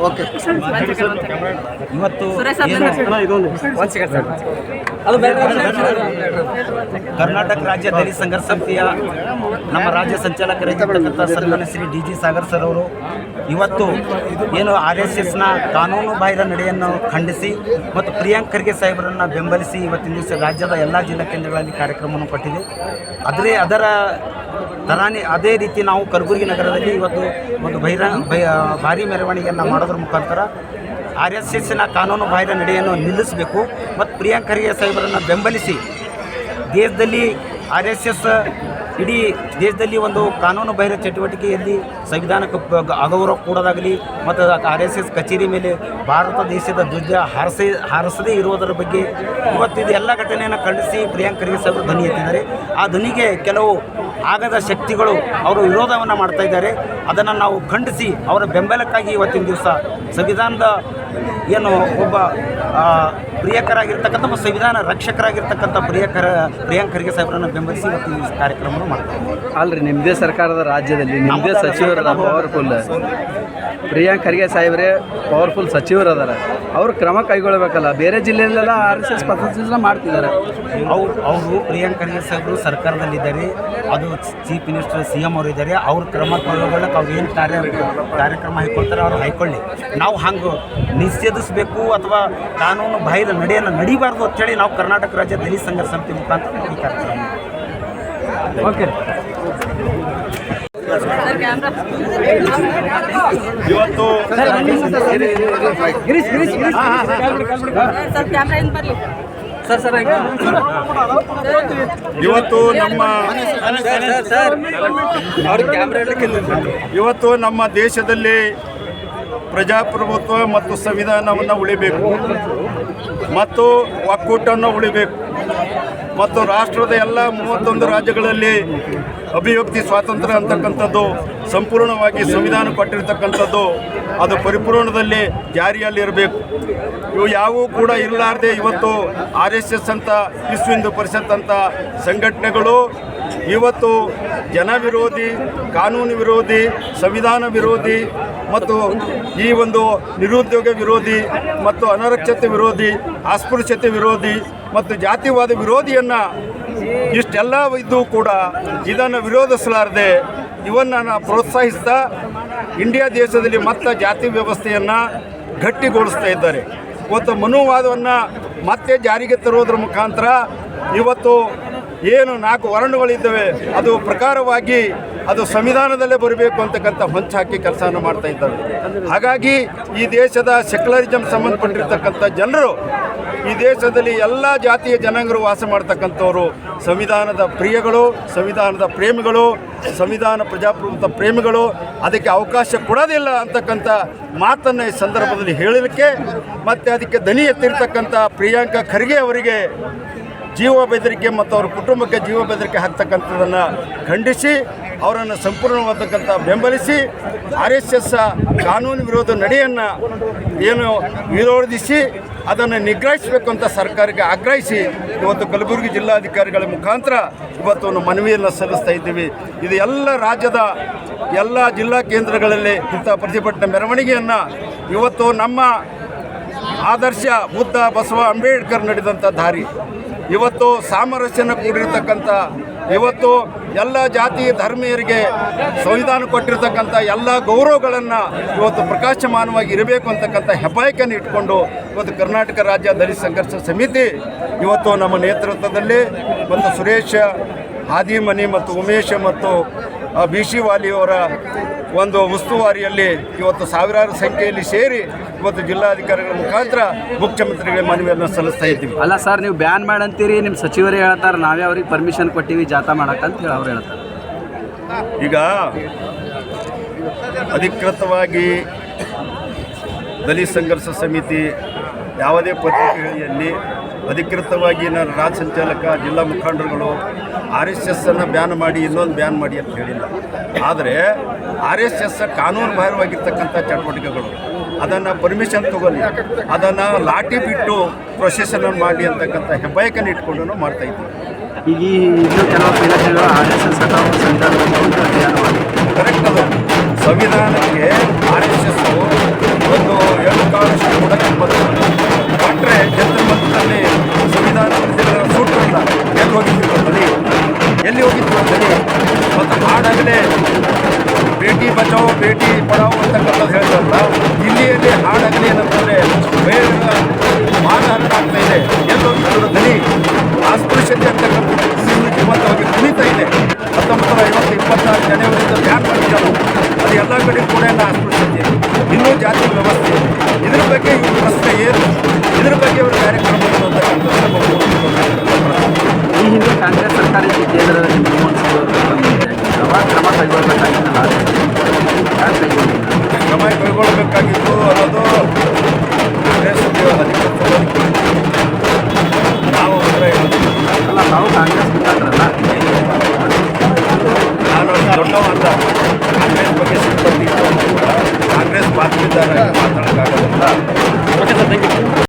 Okay ಇವತ್ತು ಕರ್ನಾಟಕ ರಾಜ್ಯ ದಲಿತ ಸಂಘರ್ಷ ಸಮಿತಿಯ ನಮ್ಮ ರಾಜ್ಯ ಸಂಚಾಲಕರಾಗಿರ್ತಕ್ಕಂಥ ಸನ್ಮಾನ್ಯ Shri D G Sagar sir ಅವರು ಇವತ್ತು ಏನು ಆರ್ ಎಸ್ ಎಸ್ನ ಕಾನೂನು ಬಾಹಿರ ನಡೆಯನ್ನು ಖಂಡಿಸಿ ಮತ್ತು ಪ್ರಿಯಾಂಕ್ ಖರ್ಗೆ ಸಾಹೇಬರನ್ನು ಬೆಂಬಲಿಸಿ ಇವತ್ತಿನ ದಿವಸ ರಾಜ್ಯದ ಎಲ್ಲ ಜಿಲ್ಲಾ ಕೇಂದ್ರಗಳಲ್ಲಿ ಕಾರ್ಯಕ್ರಮವನ್ನು ಕೊಟ್ಟಿದೆ. ಆದರೆ ಅದರ ತರಾನೇ ಅದೇ ರೀತಿ ನಾವು ಕಲಬುರಗಿ ನಗರದಲ್ಲಿ ಇವತ್ತು ಒಂದು ಬಹಿರ ಭಾರಿ ಮೆರವಣಿಗೆಯನ್ನು ಮಾಡೋದ್ರ ಮುಖಾಂತರ ಆರ್ ಎಸ್ ಎಸ್ನ ಕಾನೂನು ಬಾಹಿರ ನಡೆಯನ್ನು ನಿಲ್ಲಿಸಬೇಕು. ಮತ್ತು ಪ್ರಿಯಾಂಕ್ ಖರ್ಗೆ ಸಾಹೇಬರನ್ನು ಬೆಂಬಲಿಸಿ ದೇಶದಲ್ಲಿ ಆರ್ ಎಸ್ ಎಸ್ ಇಡೀ ದೇಶದಲ್ಲಿ ಒಂದು ಕಾನೂನು ಬಾಹಿರ ಚಟುವಟಿಕೆಯಲ್ಲಿ ಸಂವಿಧಾನಕ್ಕೆ ಅಗೌರವ ಕೂಡೋದಾಗಲಿ ಮತ್ತು ಆರ್ ಎಸ್ ಎಸ್ ಕಚೇರಿ ಮೇಲೆ ಭಾರತ ದೇಶದ ಧ್ವಜ ಹಾರಿಸಿ ಹಾರಿಸದೇ ಇರುವುದರ ಬಗ್ಗೆ ಇವತ್ತು ಇದು ಎಲ್ಲ ಘಟನೆಯನ್ನು ಖಂಡಿಸಿ ಪ್ರಿಯಾಂಕ್ ಖರ್ಗೆ ಸಾಹೇಬರು ಧ್ವನಿ ಎತ್ತಿದ್ದಾರೆ. ಆ ಧ್ವನಿಗೆ ಕೆಲವು ಆಗದ ಶಕ್ತಿಗಳು ಅವರು ವಿರೋಧವನ್ನು ಮಾಡ್ತಾ ಇದ್ದಾರೆ. ಅದನ್ನು ನಾವು ಖಂಡಿಸಿ ಅವರ ಬೆಂಬಲಕ್ಕಾಗಿ ಇವತ್ತಿನ ದಿವಸ ಸಂವಿಧಾನದ ಏನು ಒಬ್ಬ ಪ್ರಿಯಕರಾಗಿರ್ತಕ್ಕಂಥ ಮತ್ತು ಸಂವಿಧಾನ ರಕ್ಷಕರಾಗಿರ್ತಕ್ಕಂಥ ಪ್ರಿಯಕರ ಪ್ರಿಯಾಂಕ್ ಖರ್ಗೆ ಸಾಹೇಬರನ್ನು ಬೆಂಬಲಿಸಿ ಇವತ್ತು ಈ ಕಾರ್ಯಕ್ರಮವನ್ನು ಮಾಡ್ತಾ ಇದ್ದೀವಿ. ಅಲ್ರಿ ನಿಮ್ಮದೇ ಸರ್ಕಾರದ ರಾಜ್ಯದಲ್ಲಿ ನಿಮ್ಮದೇ ಸಚಿವರದ ಪವರ್ಫುಲ್. ಪ್ರಿಯಾಂಕ್ ಖರ್ಗೆ ಸಾಹೇಬ್ರೆ ಪವರ್ಫುಲ್ ಸಚಿವರು ಅದಾರ ಅವರು ಕ್ರಮ ಕೈಗೊಳ್ಳಬೇಕಲ್ಲ ಬೇರೆ ಜಿಲ್ಲೆಯಲ್ಲೆಲ್ಲ ಆರ್ ಎಸ್ ಎಸ್ ಪಥಸಂಚಲನ ಮಾಡ್ತಿದ್ದಾರೆ. ಅವ್ರು ಅವರು ಪ್ರಿಯಾಂಕ್ ಖರ್ಗೆ ಸಾಹೇಬರು ಸರ್ಕಾರದಲ್ಲಿದ್ದಾರೆ. ಅದು ಚೀಫ್ ಮಿನಿಸ್ಟರ್ ಸಿ ಎಂ ಅವರು ಇದ್ದಾರೆ ಅವ್ರ ಕ್ರಮ ಕೈಗೊಳ್ಳಕ್ಕೆ ಅವ್ರು ಏನು ಕಾರ್ಯ ಕಾರ್ಯಕ್ರಮ ಹಾಕೊಳ್ತಾರೆ ಅವ್ರು ಹಾಯ್ಕೊಳ್ಳಿ ನಾವು ಹಂಗೆ ನಿಷೇಧಿಸಬೇಕು ಅಥವಾ ಕಾನೂನು ಬಾಹಿರ ನಡೆಯನ್ನು ನಡಿಬಾರ್ದು ಅಂತೇಳಿ ನಾವು ಕರ್ನಾಟಕ ರಾಜ್ಯ ದಲಿತ ಸಂಘರ್ಷ ಸಮಿತಿ ಮುಖಾಂತರ ಈ ಕಾರ್ಯಕ್ರಮ ಓಕೆ. ಇವತ್ತು ಗಿರೀಶ್ ಗಿರೀಶ್ ಗಿರೀಶ್. ಸರ್ ಕ್ಯಾಮ್ರಾ ಏನು ಬರಲಿ. ಇವತ್ತು ನಮ್ಮ ಇವತ್ತು ನಮ್ಮ ದೇಶದಲ್ಲಿ ಪ್ರಜಾಪ್ರಭುತ್ವ ಮತ್ತು ಸಂವಿಧಾನವನ್ನು ಉಳಿಬೇಕು. ಮತ್ತು ಒಕ್ಕೂಟವನ್ನು ಉಳಿಬೇಕು. ಮತ್ತು ರಾಷ್ಟ್ರದ ಎಲ್ಲ ಮೂವತ್ತೊಂದು ರಾಜ್ಯಗಳಲ್ಲಿ ಅಭಿವ್ಯಕ್ತಿ, ಸ್ವಾತಂತ್ರ್ಯ ಅಂತಕ್ಕಂಥದ್ದು ಸಂಪೂರ್ಣವಾಗಿ ಸಂವಿಧಾನ ಕೊಟ್ಟಿರ್ತಕ್ಕಂಥದ್ದು ಅದು ಪರಿಪೂರ್ಣದಲ್ಲಿ ಜಾರಿಯಲ್ಲಿರಬೇಕು. ಇವು ಯಾವೂ ಕೂಡ ಇರಲಾರದೆ ಇವತ್ತು ಆರ್ ಎಸ್ ಎಸ್ ಅಂತ, ವಿಶ್ವ ಹಿಂದೂ ಪರಿಷತ್ ಅಂತ ಸಂಘಟನೆಗಳು ಇವತ್ತು ಜನ ವಿರೋಧಿ, ಕಾನೂನು ವಿರೋಧಿ, ಸಂವಿಧಾನ ವಿರೋಧಿ ಮತ್ತು ಈ ಒಂದು ನಿರುದ್ಯೋಗ ವಿರೋಧಿ ಮತ್ತು ಅನರಕ್ಷತೆ ವಿರೋಧಿ, ಅಸ್ಪೃಶ್ಯತೆ ವಿರೋಧಿ ಮತ್ತು ಜಾತಿವಾದ ವಿರೋಧಿಯನ್ನು ಇಷ್ಟೆಲ್ಲ ಇದ್ದು ಕೂಡ ಇದನ್ನು ವಿರೋಧಿಸಲಾರದೆ ಇವನ್ನು ಪ್ರೋತ್ಸಾಹಿಸ್ತಾ ಇಂಡಿಯಾ ದೇಶದಲ್ಲಿ ಮತ್ತೆ ಜಾತಿ ವ್ಯವಸ್ಥೆಯನ್ನು ಗಟ್ಟಿಗೊಳಿಸ್ತಾ ಇದ್ದಾರೆ. ಇವತ್ತು ಮನುವಾದವನ್ನು ಮತ್ತೆ ಜಾರಿಗೆ ತರುವುದರ ಮುಖಾಂತರ ಇವತ್ತು ಏನು ನಾಲ್ಕು ವರ್ಣಗಳಿದ್ದಾವೆ, ಅದು ಪ್ರಕಾರವಾಗಿ ಅದು ಸಂವಿಧಾನದಲ್ಲೇ ಬರಬೇಕು ಅಂತಕ್ಕಂಥ ಹೊಂಚು ಹಾಕಿ ಕೆಲಸವನ್ನು ಮಾಡ್ತಾ ಇದ್ದಾರೆ ಹಾಗಾಗಿ ಈ ದೇಶದ ಸೆಕ್ಯುಲರಿಸಮ್ ಸಂಬಂಧಪಟ್ಟಿರ್ತಕ್ಕಂಥ ಜನರು, ಈ ದೇಶದಲ್ಲಿ ಎಲ್ಲ ಜಾತಿಯ ಜನಾಂಗರು ವಾಸ ಮಾಡ್ತಕ್ಕಂಥವರು ಸಂವಿಧಾನದ ಪ್ರಿಯಗಳು, ಸಂವಿಧಾನದ ಪ್ರೇಮಿಗಳು, ಸಂವಿಧಾನ ಪ್ರಜಾಪ್ರಭುತ್ವ ಪ್ರೇಮಿಗಳು, ಅದಕ್ಕೆ ಅವಕಾಶ ಕೊಡೋದಿಲ್ಲ ಅಂತಕ್ಕಂಥ ಮಾತನ್ನು ಈ ಸಂದರ್ಭದಲ್ಲಿ ಹೇಳಲಿಕ್ಕೆ ಮತ್ತು ಅದಕ್ಕೆ ದನಿ ಎತ್ತಿರ್ತಕ್ಕಂಥ ಪ್ರಿಯಾಂಕಾ ಖರ್ಗೆ ಅವರಿಗೆ ಜೀವ ಬೆದರಿಕೆ ಮತ್ತು ಅವ್ರ ಕುಟುಂಬಕ್ಕೆ ಜೀವ ಬೆದರಿಕೆ ಹಾಕ್ತಕ್ಕಂಥದ್ದನ್ನು ಖಂಡಿಸಿ ಅವರನ್ನು ಸಂಪೂರ್ಣವಾದಕ್ಕಂಥ ಬೆಂಬಲಿಸಿ ಆರ್ ಎಸ್ ಎಸ್ ಕಾನೂನು ವಿರೋಧ ನಡೆಯನ್ನು ಏನು ವಿರೋಧಿಸಿ ಅದನ್ನು ನಿಗ್ರಹಿಸಬೇಕು ಅಂತ ಸರ್ಕಾರಕ್ಕೆ ಆಗ್ರಹಿಸಿ ಇವತ್ತು ಕಲಬುರಗಿ ಜಿಲ್ಲಾಧಿಕಾರಿಗಳ ಮುಖಾಂತರ ಇವತ್ತು ಒಂದು ಮನವಿಯನ್ನು ಸಲ್ಲಿಸ್ತಾ ಇದ್ದೀವಿ. ಇದು ಎಲ್ಲ ರಾಜ್ಯದ ಎಲ್ಲ ಜಿಲ್ಲಾ ಕೇಂದ್ರಗಳಲ್ಲಿ ಇಂಥ ಪ್ರತಿಭಟನೆ ಮೆರವಣಿಗೆಯನ್ನು ಇವತ್ತು ನಮ್ಮ ಆದರ್ಶ ಬುದ್ಧ ಬಸವ ಅಂಬೇಡ್ಕರ್ ನಡೆದಂಥ ದಾರಿ. ಇವತ್ತು ಸಾಮರಸ್ಯನ ಕೂಡಿರತಕ್ಕಂಥ, ಇವತ್ತು ಎಲ್ಲ ಜಾತಿ ಧರ್ಮೀಯರಿಗೆ ಸಂವಿಧಾನ ಕೊಟ್ಟಿರ್ತಕ್ಕಂಥ ಎಲ್ಲ ಗೌರವಗಳನ್ನು ಇವತ್ತು ಪ್ರಕಾಶಮಾನವಾಗಿ ಇರಬೇಕು ಅಂತಕ್ಕಂಥ ಹೆಬ್ಬಾಯಕನ್ನು ಇಟ್ಕೊಂಡು ಇವತ್ತು ಕರ್ನಾಟಕ ರಾಜ್ಯ ದಲಿತ ಸಂಘರ್ಷ ಸಮಿತಿ ಇವತ್ತು ನಮ್ಮ ನೇತೃತ್ವದಲ್ಲಿ ಮತ್ತು ಸುರೇಶ, ಹಾದಿಮನಿ ಮತ್ತು ಉಮೇಶ ಮತ್ತು ಬಿ ಸಿ ವಾಲಿಯವರ ಒಂದು ಉಸ್ತುವಾರಿಯಲ್ಲಿ ಇವತ್ತು ಸಾವಿರಾರು ಸಂಖ್ಯೆಯಲ್ಲಿ ಸೇರಿ ಇವತ್ತು ಜಿಲ್ಲಾಧಿಕಾರಿಗಳ ಮುಖಾಂತರ ಮುಖ್ಯಮಂತ್ರಿಗಳಿಗೆ ಮನವಿಯನ್ನು ಸಲ್ಲಿಸ್ತಾ ಇದ್ದೀವಿ. ಅಲ್ಲ ಸರ್ ನೀವು ಬ್ಯಾನ್ ಮಾಡಂತೀರಿ ನಿಮ್ಮ ಸಚಿವರೇ ಹೇಳ್ತಾರೆ ನಾವೇ ಅವ್ರಿಗೆ ಪರ್ಮಿಷನ್ ಕೊಟ್ಟಿವಿ ಜಾಥಾ ಮಾಡಕ್ಕಂತ ಹೇಳಿ ಅವ್ರು ಹೇಳ್ತಾರೆ. ಈಗ ಅಧಿಕೃತವಾಗಿ ದಲಿತ ಸಂಘರ್ಷ ಸಮಿತಿ ಯಾವುದೇ ಪತ್ರಿಕೆಯಲ್ಲಿ ಅಧಿಕೃತವಾಗಿ ನಾನು ರಾಜ್ಯ ಸಂಚಾಲಕ ಜಿಲ್ಲಾ ಮುಖಂಡರುಗಳು ಆರ್ ಎಸ್ ಎಸ್ಸನ್ನು ಬ್ಯಾನ್ ಮಾಡಿ ಇನ್ನೊಂದು ಬ್ಯಾನ್ ಮಾಡಿ ಅಂತ ಹೇಳಿಲ್ಲ ಆದರೆ ಆರ್ ಎಸ್ ಎಸ್ ಕಾನೂನು ಬಾಹಿರವಾಗಿರ್ತಕ್ಕಂಥ ಚಟುವಟಿಕೆಗಳು ಅದನ್ನು ಪರ್ಮಿಷನ್ ತಗೊಳ್ಳಿ ಅದನ್ನು ಲಾಠಿ ಬಿಟ್ಟು ಪ್ರೊಸೆಸನ್ನು ಮಾಡಿ ಅಂತಕ್ಕಂಥ ಹೆಬ್ಬಾಯಕನ್ನು ಇಟ್ಕೊಂಡು ಮಾಡ್ತಾ ಇದ್ದೀವಿ ಈಗ ಇನ್ನೂ ಕೆಲವು ಆರ್ ಎಸ್ ಎಸ್ ಸಂಚಾರ ಎಲ್ಲಿ ಹೋಗಿತ್ತು ಅಂತೇಳಿ? ಮತ್ತು ಹಾಡಾಗಲೇ ಭೇಟಿ ಬಚಾವೋ, ಭೇಟಿ ಪಡಾವೋ ಅಂತಕ್ಕಂಥದ್ದು ಹೇಳ್ತಾರಲ್ಲ, ಇಲ್ಲಿಯಲ್ಲಿ ಹಾಡಾಗಲಿ ಏನಂತಂದರೆ ಬೇರೆ ಮಾನಹಾರ ಆಗ್ತಾ ಇದೆ. ಎಲ್ಲೋ ಹೋಗಿತ್ತು ದನಿ ಅಸ್ಪೃಶ್ಯತೆ ಅಂತಕ್ಕಂಥದ್ದು ಜೀವಂತವಾಗಿ ಕುಣಿತಾ ಇದೆ. ಹತ್ತೊಂಬತ್ತು ನೂರ ಐವತ್ತು ಇಪ್ಪತ್ತಾರು ಜನವರಿಂದ ಬ್ಯಾನ್ ಮಾಡಿದ್ದಾರೆ ಅದು ಎಲ್ಲ ಕಡೆ ಕೂಡ ಎಲ್ಲ ಅಸ್ಪೃಶ್ಯತೆ ಇನ್ನೂ ಜಾತಿ ವ್ಯವಸ್ಥೆ ಇದೆ. ಇದ್ರ ಬಗ್ಗೆ ಇವ್ರ ಪ್ರಶ್ನೆ ಏನು? ಇದ್ರ ಬಗ್ಗೆ ಇವರು ಕಾರ್ಯಕ್ರಮ ಕ್ರಮ ಕೈಗೊಳ್ಳಬೇಕಾಗಿತ್ತು ಅನ್ನೋದು ನಾವು ಹೇಳೋದು ಅಲ್ಲ ನಾವು ಕಾಂಗ್ರೆಸ್ ಮುಖಂಡರಲ್ಲ ನಾನು ದೊಡ್ಡವ ಅಂತ ಕಾಂಗ್ರೆಸ್ ಬಗ್ಗೆ ಸಿಬ್ಬಂದಿ ಕಾಂಗ್ರೆಸ್ ಪಾತ್ರದಾರ ಮಾತಾಡೋಕ್ಕಾಗೋದಿಲ್ಲ ಓಕೆ ಸರ್ ಥ್ಯಾಂಕ್ ಮಾತಾಡೋಕ್ಕಾಗಲ್ಲ